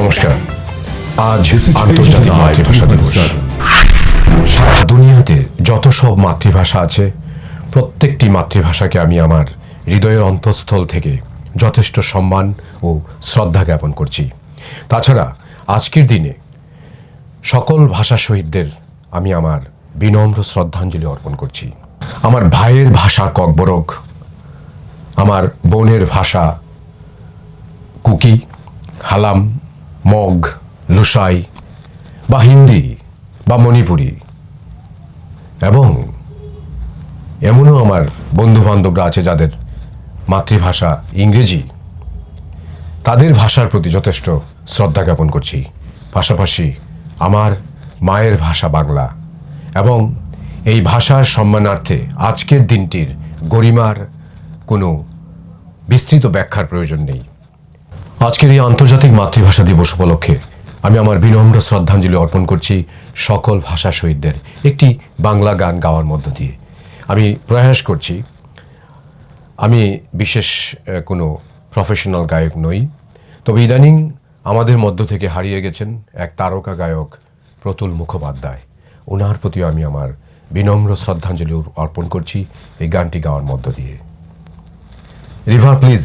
নমস্কার। আজ আন্তর্জাতিক মাতৃভাষা দিবস। সারা দুনিয়াতে যত সব মাতৃভাষা আছে, প্রত্যেকটি মাতৃভাষাকে আমি আমার হৃদয়ের অন্তঃস্থল থেকে যথেষ্ট সম্মান ও শ্রদ্ধা জ্ঞাপন করছি। তাছাড়া আজকের দিনে সকল ভাষা শহীদদের আমি আমার বিনম্র শ্রদ্ধাঞ্জলি অর্পণ করছি। আমার ভাইয়ের ভাষা ককবরক, আমার বোনের ভাষা কুকি, হালাম, মগ, লুসাই বা হিন্দি বা মণিপুরি। এবং এমনও আমার বন্ধু বান্ধবরা আছে যাদের মাতৃভাষা ইংরেজি। তাদের ভাষার প্রতি যথেষ্ট শ্রদ্ধা জ্ঞাপন করছি। পাশাপাশি আমার মায়ের ভাষা বাংলা এবং এই ভাষার সম্মানার্থে আজকের দিনটির গরিমার কোনো বিস্তৃত ব্যাখ্যার প্রয়োজন নেই। আজকের এই আন্তর্জাতিক মাতৃভাষা দিবস উপলক্ষে আমি আমার বিনম্র শ্রদ্ধাঞ্জলি অর্পণ করছি সকল ভাষা শহীদদের একটি বাংলা গান গাওয়ার মধ্য দিয়ে। আমি প্রয়াস করছি, আমি বিশেষ কোনো প্রফেশনাল গায়ক নই, তবে ইদানিং আমাদের মধ্য থেকে হারিয়ে গেছেন এক তারকা গায়ক প্রতুল মুখোপাধ্যায়। ওনার প্রতিও আমি আমার বিনম্র শ্রদ্ধাঞ্জলি অর্পণ করছি এই গানটি গাওয়ার মধ্য দিয়ে। রিভার প্লিজ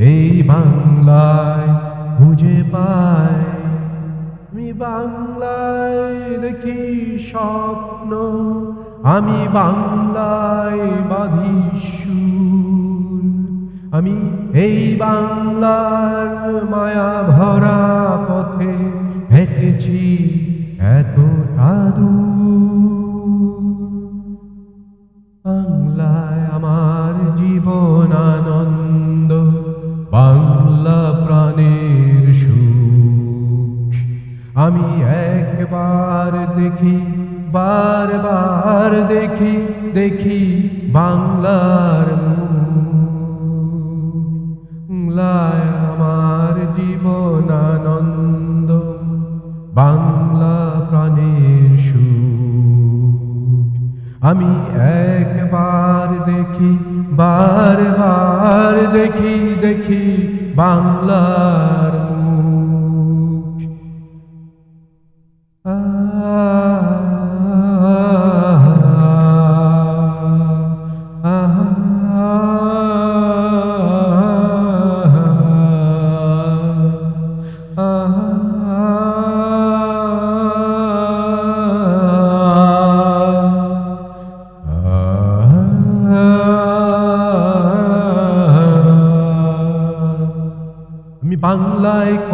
এই বাংলায় খুঁজে পাই। আমি বাংলায় দেখি স্বপ্ন, আমি বাংলায় বাঁধি সুর। আমি এই বাংলার মায়া ভরা পথে আমি একবার দেখি, বারবার দেখি দেখি বাংলার আমার জীবন আনন্দ বাংলা প্রাণের সুখ। আমি একবার দেখি, বারবার দেখি দেখি বাংলার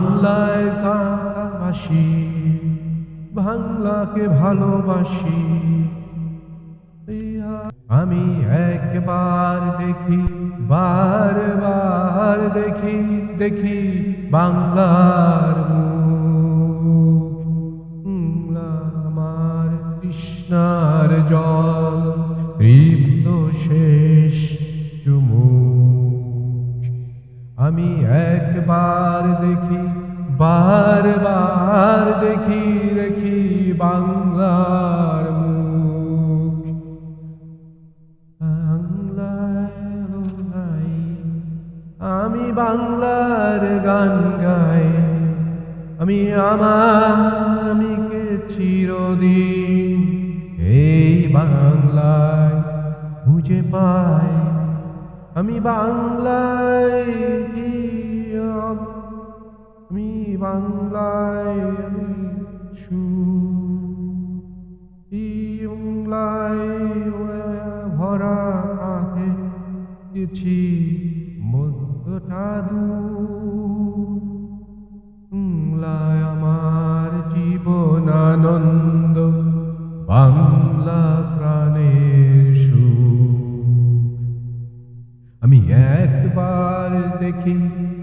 বাংলায় কাবাসি বাংলাকে ভালোবাসি। আমি একবার দেখি, বারবার দেখি দেখি বাংলার আমার কৃষ্ণার জল, তৃপ্ত শেষ চুমুক। আমি একবার দেখি, বারবার দেখি দেখি বাংলার মুখ। বাংলায় আমি বাংলার গান গাই। আমি আমামিকে চিরদিন এই বাংলায় খুঁজে পাই। আমি বাংলায় আমি বাংলায় আমি বাংলায় ভরা গেছি মধ্যটা দূর।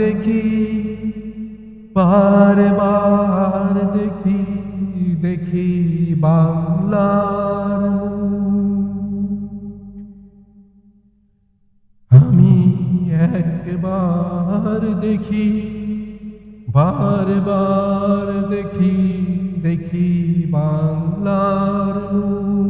দেখি বারবার দেখি দেখি বাংলার আমি একবার দেখি বারবার দেখি দেখি বাংলার মুখ।